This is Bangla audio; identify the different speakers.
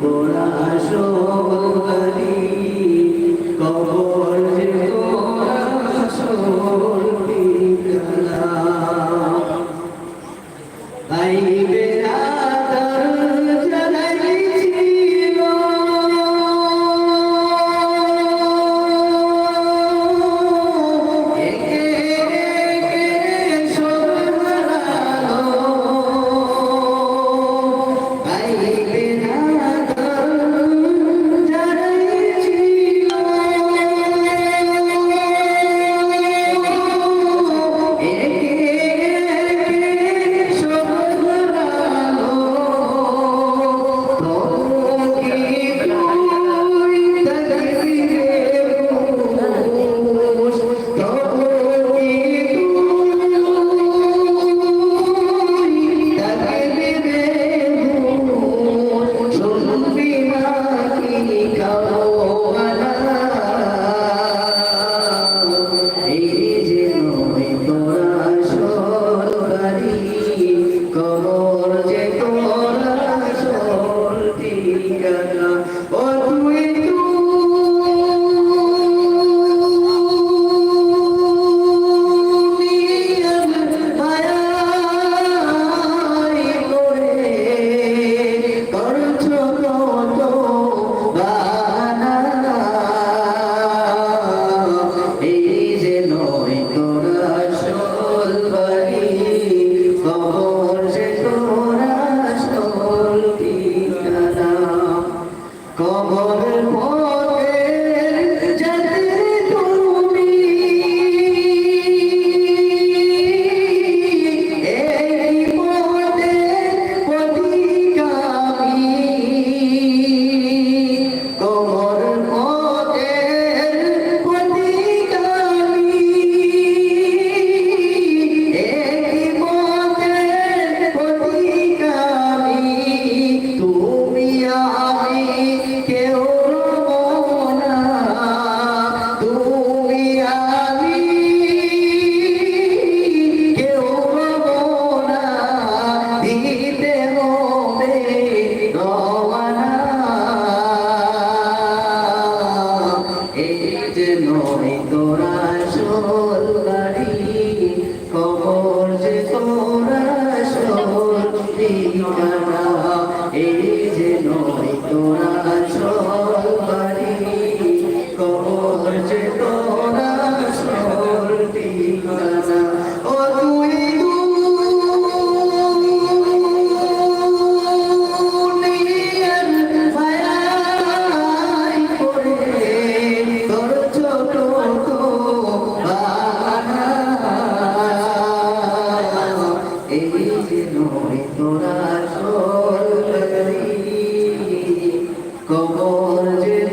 Speaker 1: গোড়া Jesus. এই যে নয় তোরা সরকারি কবর যে